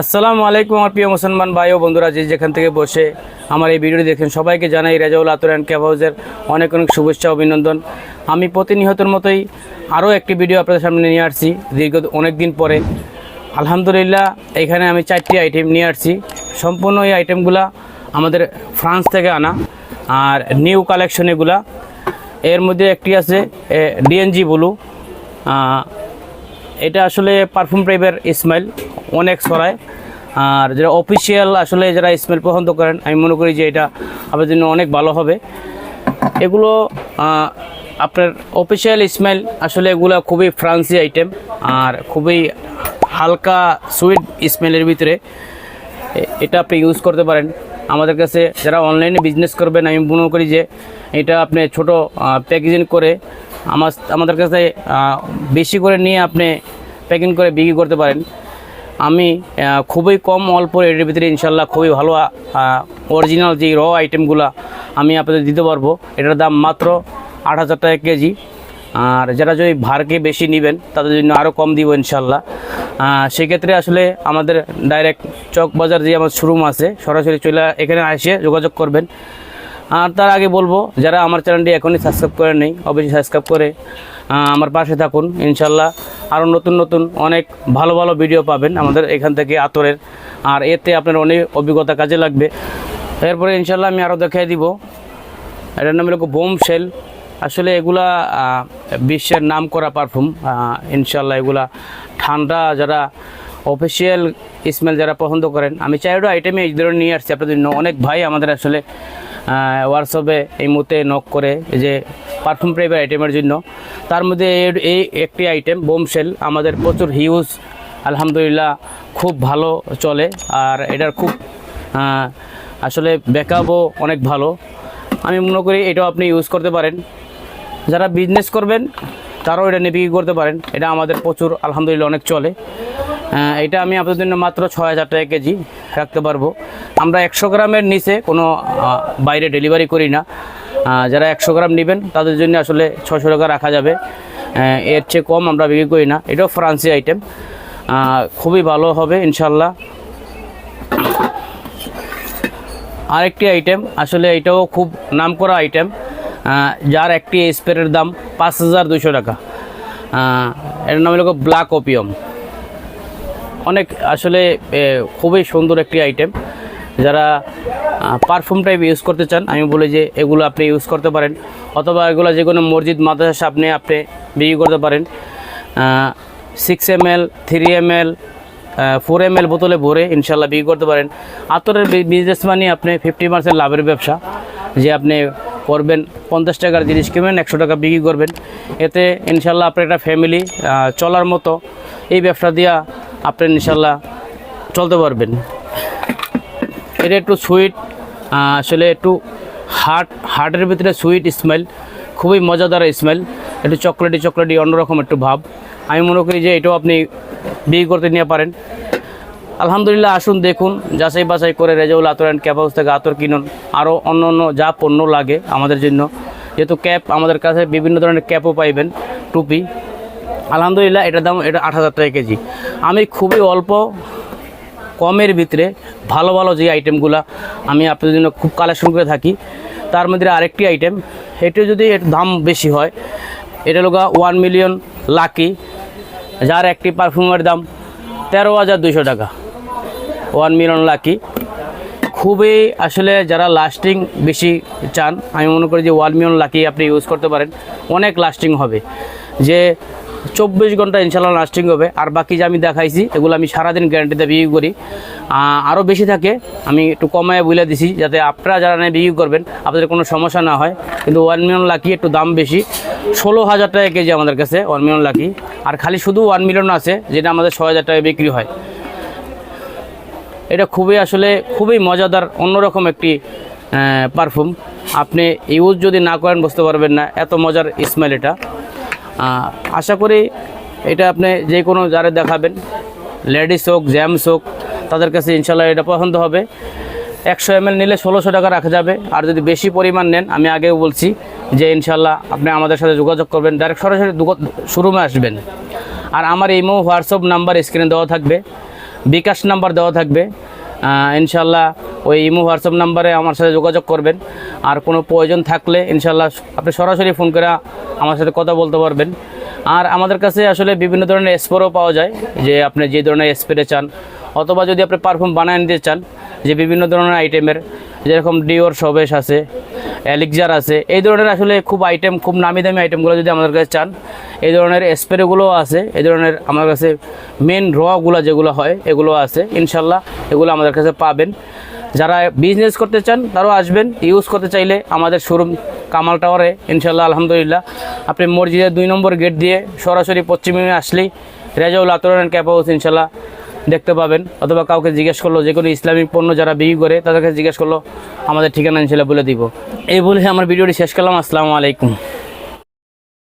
আসসালামু আলাইকুম আমার প্রিয় মুসলমান ভাই ও বন্ধুরা, যে যেখান থেকে বসে আমার এই ভিডিওটি দেখেন সবাইকে জানাই রেজাউল আতর অ্যান্ড ক্যাব হাউসের অনেক অনেক শুভেচ্ছা অভিনন্দন। আমি প্রতিনিয়তর মতোই আরও একটি ভিডিও আপনাদের সামনে নিয়ে আসছি, দীর্ঘ অনেক দিন পরে। আলহামদুলিল্লাহ, এখানে আমি চারটি আইটেম নিয়ে আসছি। সম্পূর্ণ এই আইটেমগুলা আমাদের ফ্রান্স থেকে আনা, আর নিউ কালেকশন এগুলা। এর মধ্যে একটি আছে ডিএনজি ব্লু এটা আসলে পারফিউম টাইপের স্মেল অনেক ছড়ায়। আর যারা অফিসিয়াল আসলে যারা স্মেল পছন্দ করেন, আমি মনে করি যে এটা আপনাদের জন্য অনেক ভালো হবে। এগুলো আপনার অফিসিয়াল স্মেল আসলে এগুলো খুবই ফ্রান্সি আইটেম আর খুবই হালকা সুইট স্মেলের ভিতরে। এটা আপনি ইউজ করতে পারেন। আমাদের কাছে যারা অনলাইনে বিজনেস করবেন, আমি মনে করি যে এটা আপনি ছোট প্যাকেজিং করে আমার, আমাদের কাছে বেশি করে নিয়ে আপনি প্যাকিং করে বিক্রি করতে পারেন। আমি খুবই কম অল্প রেটের ভিতরে ইনশাল্লাহ খুবই ভালো অরিজিনাল যে র আইটেমগুলো আমি আপনাদের দিতে পারব। এটার দাম মাত্র আট হাজার টাকা কেজি। আর যারা যদি ভারকে বেশি নেবেন, তাদের জন্য আরও কম দিব ইনশাল্লাহ। সেক্ষেত্রে আসলে আমাদের ডাইরেক্ট চক বাজার যে আমার শোরুম আছে, সরাসরি চলে এখানে এসে যোগাযোগ করবেন। আর তার আগে বলব, যারা আমার চ্যানেলটি এখনই সাবস্ক্রাইব করে নেই, অবশ্যই সাবস্ক্রাইব করে আমার পাশে থাকুন, ইনশাল্লাহ আরও নতুন নতুন অনেক ভালো ভালো ভিডিও পাবেন আমাদের এখান থেকে আতরের। আর এতে আপনার অনেক অভিজ্ঞতা কাজে লাগবে। এরপরে ইনশাল্লাহ আমি আরও দেখাই দিব। এটার নাম হলো বোম সেল আসলে এগুলা বিশ্বের নাম করা পারফিউম ইনশাল্লাহ এগুলা ঠান্ডা যারা অফিসিয়াল স্মেল যারা পছন্দ করেন, আমি চাইরো আইটেমে এই ধরনের নিয়ে আসছি। আপনাদের অনেক ভাই আমাদের আসলে হোয়াটসঅ্যাপে এই মুহূর্তে নক করে যে পারফিউম টাইপের আইটেমের জন্য। তার মধ্যে এই একটি আইটেম বোম শেল আমাদের প্রচুর হিউজ আলহামদুলিল্লাহ খুব ভালো চলে। আর এটার খুব আসলে ব্যাকআপও অনেক ভালো। আমি মনে করি এটাও আপনি ইউজ করতে পারেন। যারা বিজনেস করবেন, তারাও এটা বিক্রি করতে পারেন। এটা আমাদের প্রচুর, আলহামদুলিল্লাহ অনেক চলে। এটা আমি আপনাদের জন্য মাত্র ছয় হাজার টাকা কেজি। রাখতে পারব। আমরা একশো গ্রামের নিচে কোনো বাইরে ডেলিভারি করি না। যারা একশো গ্রাম নেবেন, তাদের জন্য আসলে ছশো টাকা রাখা যাবে। এর চেয়ে কম আমরা বিক্রি করি না। এটাও ফ্রান্সি আইটেম। খুবই ভালো হবে ইনশাল্লাহ আরেকটি আইটেম, আসলে এটাও খুব নামকরা আইটেম। যার একটি স্প্রের দাম পাঁচ হাজার দুশো টাকা। এটার নাম হলো ব্ল্যাক ওপিয়াম। অনেক আসলে খুবই সুন্দর একটি আইটেম যারা পারফিউম টাইপ ইউজ করতে চান, আমি বলি যে এগুলো আপনি ইউজ করতে পারেন। অথবা এগুলো যে কোনো মসজিদ মাদ্রাসা আপনি আপনি বিক্রি করতে পারেন। Six M L three M L four M L বোতলে ভরে ইনশাল্লাহ বিক্রি করতে পারেন। আতরের বিজনেস মানে আপনি ফিফটি পার্সেন্ট লাভের ব্যবসা। যে আপনি করবেন, পঞ্চাশ টাকার জিনিস কিনবেন, একশো টাকা বিক্রি করবেন। এতে ইনশাল্লাহ আপনার একটা ফ্যামিলি চলার মতো। এই ব্যবসা দিয়া আপনি ইনশাল্লাহ চলতে পারবেন। এটা একটু সুইট আসলে একটু হার্ট হার্টের ভিতরে সুইট স্মেল খুবই মজাদার স্মেল একটু চকলেটি চকলেটি অন্যরকম একটু ভাব। আমি মনে করি যে এটাও আপনি বিক্রি করতে নিয়ে পারেন। আলহামদুলিল্লাহ, আসুন দেখুন, যাচাই বাছাই করে রেজাউল আতর অ্যান্ড ক্যাপ হাউস থেকে আতর কিনুন। আরও অন্য অন্য যা পণ্য লাগে আমাদের জন্য। যেহেতু ক্যাপ আমাদের কাছে বিভিন্ন ধরনের ক্যাপও পাইবেন, টুপি। আলহামদুলিল্লাহ, এটার দাম, এটা আট হাজার টাকা কেজি। আমি খুবই অল্প কমের ভিতরে ভালো ভালো যে আইটেমগুলো আমি আপনাদের জন্য খুব কালেকশন করে থাকি, তার মধ্যে আরেকটি আইটেম এটা যদি দাম বেশি হয়, এটা হলো ওয়ান মিলিয়ন লাকি যার একটি পারফিউমের দাম তেরো হাজার দুশো টাকা। ওয়ান মিলিয়ন লাকি খুবই আসলে যারা লাস্টিং বেশি চান, আমি মনে করি যে ওয়ান মিলিয়ন লাকি আপনি ইউজ করতে পারেন, অনেক লাস্টিং হবে। যে চব্বিশ ঘণ্টা ইনশাল্লাহ লাস্টিং হবে। আর বাকি যে আমি দেখাইছি, এগুলো আমি সারাদিন গ্যারান্টিতে বিক্রি করি। আরও বেশি থাকে, আমি একটু কমায় বলে দিছি, যাতে আপনারা যারা নেয় বিক্রি করবেন, আপনাদের কোনো সমস্যা না হয়। কিন্তু ওয়ান মিলিয়ন লাকি একটু দাম বেশি। ষোলো হাজার টাকা কেজি আমাদের কাছে ওয়ান মিলিয়ন লাকি আর খালি শুধু ওয়ান মিলিয়ন আছে, যেটা আমাদের ছয় হাজার টাকায় বিক্রি হয়। এটা খুবই আসলে খুবই মজাদার, অন্যরকম একটি পারফিউম আপনি ইউজ যদি না করেন, বুঝতে পারবেন না, এত মজার স্মেল এটা। আশা করি এটা আপনি যে কোনো যারা দেখাবেন, লেডিস হোক জেমস হোক, তাদের কাছে ইনশাল্লাহ এটা পছন্দ হবে। একশো এম নিলে ষোলোশো টাকা রাখা যাবে। আর যদি বেশি পরিমাণ নেন, আমি আগেও বলছি যে ইনশাল্লাহ আপনি আমাদের সাথে যোগাযোগ করবেন। ডাইরেক্ট সরাসরি শোরুমে আসবেন। আর আমার ইমো, হোয়াটসঅ্যাপ নাম্বার স্ক্রিনে দেওয়া থাকবে। বিকাশ নাম্বার দেওয়া থাকবে। ইনশাল্লাহ ওই ইমো হোয়াটসঅ্যাপ নাম্বারে আমার সাথে যোগাযোগ করবেন। আর কোনো প্রয়োজন থাকলে ইনশাল্লাহ আপনি সরাসরি ফোন করে আমার সাথে কথা বলতে পারবেন। আর আমাদের কাছে আসলে বিভিন্ন ধরনের স্প্রেও পাওয়া যায়, যে আপনি যে ধরনের স্প্রে চান, অথবা যদি আপনি পারফিউম বানিয়ে নিতে চান, যে বিভিন্ন ধরনের আইটেমের যেরকম ডিওর সবেশ আছে অ্যালিকজার আছে, এই ধরনের আসলে খুব আইটেম খুব নামি দামি আইটেমগুলো যদি আমাদের কাছে চান, এই ধরনের স্প্রেগুলোও আছে, এই ধরনের আমার কাছে মেন রগুলো যেগুলো হয়, এগুলো আছে, ইনশাল্লাহ এগুলো আমাদের কাছে পাবেন। যারা বিজনেস করতে চান, তারাও আসবেন ইউজ করতে চাইলে আমাদের শোরুম কামাল টাওয়ারে ইনশাল্লাহ, আলহামদুলিল্লাহ। আপনি মসজিদের দুই নম্বর গেট দিয়ে সরাসরি পশ্চিমে আসলেই রেজাউল আতরণ ক্যাপ হাউস ইনশাল্লাহ দেখতে পাবেন। অথবা কাউকে জিজ্ঞেস করল, যে কোনো ইসলামিক পণ্য যারা বিক্রি করে তাদেরকে জিজ্ঞেস করল, আমাদের ঠিকানা ইনশাল্লাহ বলে দিব। এই বলে আমার ভিডিওটি শেষ করলাম। আসসালামু আলাইকুম।